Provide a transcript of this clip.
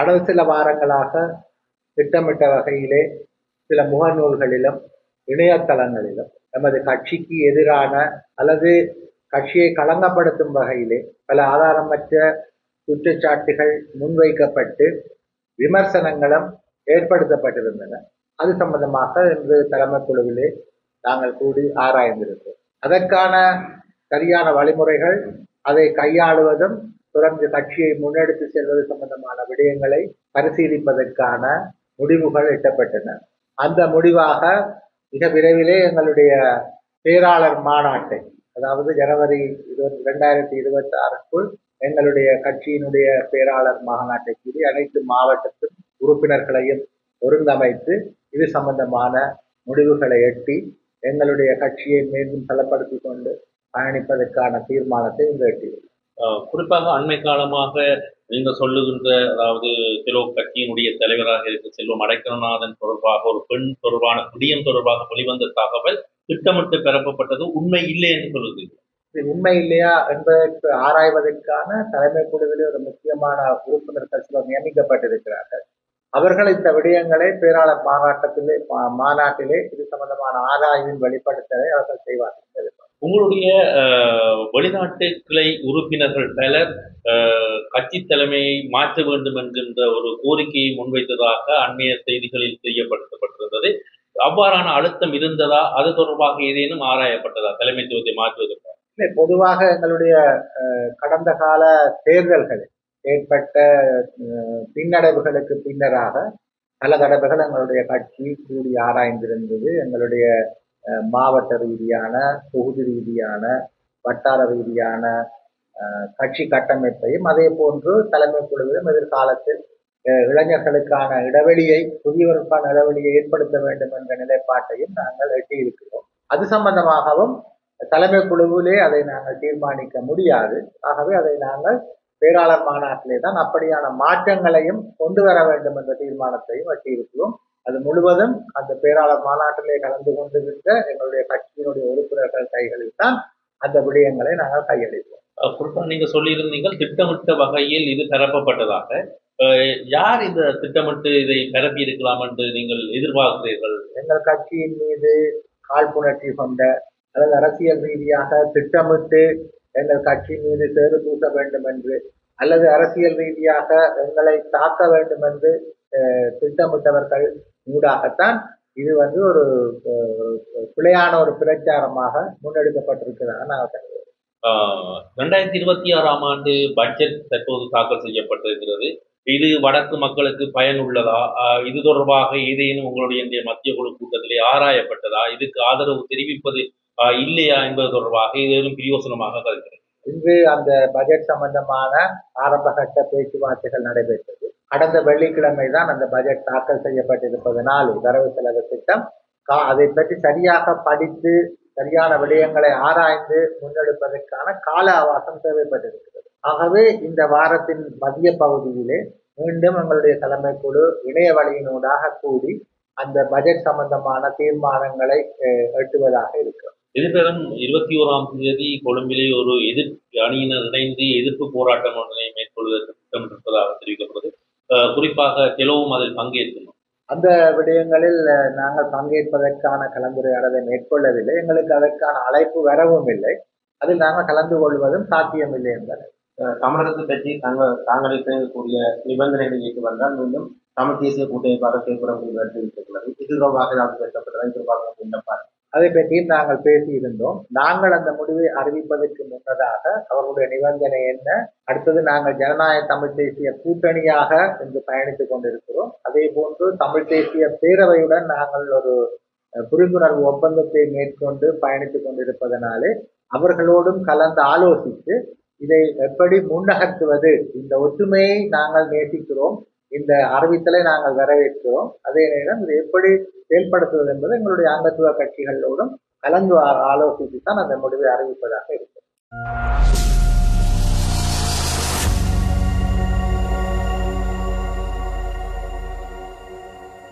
கடந்த சில வாரங்களாக திட்டமிட்ட வகையிலே சில முகநூல்களிலும் இணையதளங்களிலும் நமது கட்சிக்கு எதிரான அல்லது கட்சியை களங்கப்படுத்தும் வகையிலே பல ஆதாரமற்ற குற்றச்சாட்டுகள் முன்வைக்கப்பட்டு விமர்சனங்களும் ஏற்படுத்தப்பட்டிருந்தன. அது சம்பந்தமாக இன்று தலைமை குழுவிலே நாங்கள் கூடி ஆராய்ந்திருந்தோம் அதற்கான சரியான வழிமுறைகள் அதை கையாளுவதும் தொடர்ந்து கட்சியை முன்னெடுத்து செல்வது சம்பந்தமான விடயங்களை பரிசீலிப்பதற்கான முடிவுகள் எட்டப்பட்டன. அந்த முடிவாக மிக விரைவிலே எங்களுடைய பேராளர் மாநாட்டை அதாவது ஜனவரி இருபத்தி ரெண்டாயிரத்தி இருபத்தி ஆறுக்குள் எங்களுடைய கட்சியினுடைய பேராளர் மாநாட்டை கூறி அனைத்து மாவட்டத்தின் உறுப்பினர்களையும் ஒருங்கமைத்து இது சம்பந்தமான முடிவுகளை எட்டி எங்களுடைய கட்சியை மீண்டும் பலப்படுத்தி கொண்டு பயணிப்பதற்கான தீர்மானத்தை இங்கு எட்டியுள்ளோம் குறிப்பாக அண்மை காலமாக நீங்க சொல்லுகின்ற அதாவது கிலோ கட்சியினுடைய தலைவராக இருக்க செல்வம் அடைக்கலநாதன் தொடர்பாக ஒரு பெண் தொடர்பான குடியம் தொடர்பாக வெளிவந்த தகவல் திட்டமிட்டு பெறப்பட்டது. உண்மை இல்லை என்று சொல்லுது உண்மை இல்லையா என்பதற்கு ஆராய்வதற்கான தலைமை குழுவிலே ஒரு முக்கியமான உறுப்பினர்கள் சிலர் நியமிக்கப்பட்டிருக்கிறார்கள். அவர்கள் இந்த விடயங்களை பேராளர் மாநாட்டத்திலே மாநாட்டிலே இது சம்பந்தமான ஆராய்வின் வெளிப்படுத்தலை அவர்கள் செய்வார்கள். உங்களுடைய வெளிநாட்டு கிளை உறுப்பினர்கள் பலர் கட்சி தலைமையை மாற்ற வேண்டும் என்கின்ற ஒரு கோரிக்கையை முன்வைத்ததாக அண்மைய செய்திகளில் தெரியப்படுத்தப்பட்டிருந்தது. அவ்வாறான அழுத்தம் இருந்ததா? அது தொடர்பாக ஏதேனும் ஆராயப்பட்டதா? தலைமைத்துவத்தை மாற்றுவதற்கு இல்லை, பொதுவாக எங்களுடைய கடந்த கால தேர்தல்களில் ஏற்பட்ட பின்னடைவுகளுக்கு பின்னராக பல தடவைகள் எங்களுடைய கட்சி கூடி ஆராய்ந்திருந்தது. எங்களுடைய மாவட்ட ரீதியான தொகுதி ரீதியான வட்டார ரீதியான கட்சி கட்டமைப்பையும் அதே போன்று தலைமை குழுவிலும் எதிர்காலத்தில் இளைஞர்களுக்கான இடைவெளியை புதியவருக்கான இடைவெளியை ஏற்படுத்த வேண்டும் என்ற நிலைப்பாட்டையும் நாங்கள் எட்டியிருக்கிறோம். அது சம்பந்தமாகவும் தலைமை குழுவிலே அதை நாங்கள் தீர்மானிக்க முடியாது. ஆகவே அதை நாங்கள் பேராளர் மாநாட்டிலே தான் அப்படியான மாற்றங்களையும் கொண்டு வர வேண்டும் என்ற தீர்மானத்தையும் எட்டியிருக்கிறோம். அது முழுவதும் அந்த பேராளர் மாநாட்டிலே கலந்து கொண்டிருந்த எங்களுடைய கட்சியினுடைய உறுப்பினர்கள் கைகளில் தான் அந்த விடயங்களை நாங்கள் கையளிப்போம் குறிப்பா நீங்க சொல்லியிருந்தீங்க திட்டமிட்ட வகையில் இது பரப்பப்பட்டதாக யார் இந்த திட்டமிட்டு இதை பரப்பி இருக்கலாம் என்று நீங்கள் எதிர்பார்க்கிறீர்கள்? எங்கள் கட்சியின் மீது காழ்ப்புணர்ச்சி கொண்ட அல்லது அரசியல் ரீதியாக திட்டமிட்டு எங்கள் கட்சி மீது சேறு பூச வேண்டும் என்று அல்லது அரசியல் ரீதியாக எங்களை தாக்க வேண்டும் என்று திட்டமிட்டவர்கள் ஊடாகத்தான் இது வந்து ஒரு பிழையான ஒரு பிரச்சாரமாக முன்னெடுக்கப்பட்டிருக்கிறதாக நாங்கள் கருதுகிறோம். ஆஹ் ரெண்டாயிரத்தி இருபத்தி ஆறாம் ஆண்டு பட்ஜெட் தற்போது தாக்கல் செய்யப்பட்டிருக்கிறது. இது வடக்கு மக்களுக்கு பயனுள்ளதா? இது தொடர்பாக ஏதேனும் உங்களுடைய மத்திய குழு கூட்டத்திலே ஆராயப்பட்டதா? இதுக்கு ஆதரவு தெரிவிப்பது இல்லையா என்பது தொடர்பாக ஏதேனும் பிரியோசனமாக கருதுகிறேன். இன்று அந்த பட்ஜெட் சம்பந்தமான ஆரம்பகட்ட பேச்சுவார்த்தைகள் நடைபெற்றது. கடந்த வெள்ளிக்கிழமை தான் அந்த பட்ஜெட் தாக்கல் செய்யப்பட்டிருப்பதனால் வரவு செலவு திட்டம். கா- அதை பற்றி சரியாக படித்து சரியான விடயங்களை ஆராய்ந்து முன்னெடுப்பதற்கான கால அவகாசம் தேவைப்பட்டிருக்கிறது. ஆகவே இந்த வாரத்தின் மதிய பகுதியிலே மீண்டும் எங்களுடைய தலைமை குழு இணைய வழியினூடாக கூடி அந்த பட்ஜெட் சம்பந்தமான தீர்மானங்களை எட்டுவதாக இருக்கிறது எதிர்வரும் இருபத்தி ஓராம் தேதி கொழும்பிலே ஒரு எதிர்ப்பு அணியினர் இணைந்து எதிர்ப்பு போராட்டம் ஒன்றை மேற்கொள்வதற்கு திட்டமிட்டிருப்பதாக தெரிவிக்கப்படுது குறிப்பாக தெலவும் அதில் பங்கேற்கணும். அந்த விடயங்களில் நாங்கள் பங்கேற்பதற்கான கலந்துரையாடலை மேற்கொள்ளவில்லை. எங்களுக்கு அதற்கான அழைப்பு வரவும் இல்லை. அதில் நாங்கள் கலந்து கொள்வதும் சாத்தியமில்லை என்பது. தமிழகத்தை பற்றி தாங்கள் தாங்களுக்கு கூடிய நிபந்தனைகள் ஏற்று வந்தால் மீண்டும் தமிழ் தேசிய கூட்டமைப்பாக செயல்பட முடியும் இது தொடர்பாக ஏதாவது பேசப்பட்டதா இது தொடர்பாக விண்ணப்பார் அதை பற்றியும் நாங்கள் பேசியிருந்தோம். நாங்கள் அந்த முடிவை அறிவிப்பதற்கு முன்னதாக அவர்களுடைய நிபந்தனை என்ன? அடுத்தது நாங்கள் ஜனநாயக தமிழ் தேசிய கூட்டணியாக இன்று பயணித்துக் கொண்டிருக்கிறோம். அதே போன்று தமிழ் தேசிய பேரவையுடன் நாங்கள் ஒரு புரிந்துணர்வு ஒப்பந்தத்தை மேற்கொண்டு பயணித்துக் கொண்டிருப்பதனாலே அவர்களோடும் கலந்து ஆலோசித்து இதை எப்படி முன்னகர்த்துவது? இந்த ஒற்றுமையை நாங்கள் நேசிக்கிறோம். இந்த அறிவித்தலை நாங்கள் வரவேற்கிறோம். அதே நேரம் இது எப்படி செயல்படுத்துவது என்பது எங்களுடைய அங்கத்துவ கட்சிகளோடும் கலந்து ஆலோசித்து தான் அந்த முடிவை அறிவிப்பதாக இருக்கும்